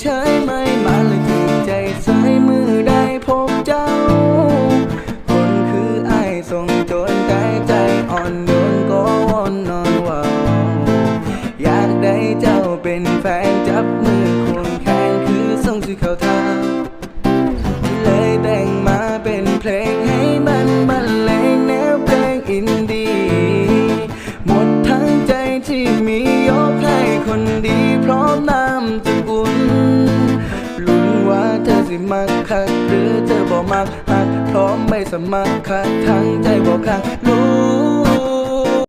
ใช่ไหมมาเลยถึงใจใสามือได้พบเจ้า คนคือไอ้ทรงจนกายใจอ่อนโยนก็วอนนอนวาวอยากได้เจ้าเป็นแฟนจับมือควงแขนคือทรงที่เขาทาเลยแต่งมาเป็นเพลงให้มันบรรเลงแนวเพลงอินดีหมดทั้งใจที่มียกให้คนดีพร้อมน้ำจะอุ่น สิมักคักหรือเธอบ่มักหักพร้อมไม่สมัครคักทั้งใจบ่คักรู้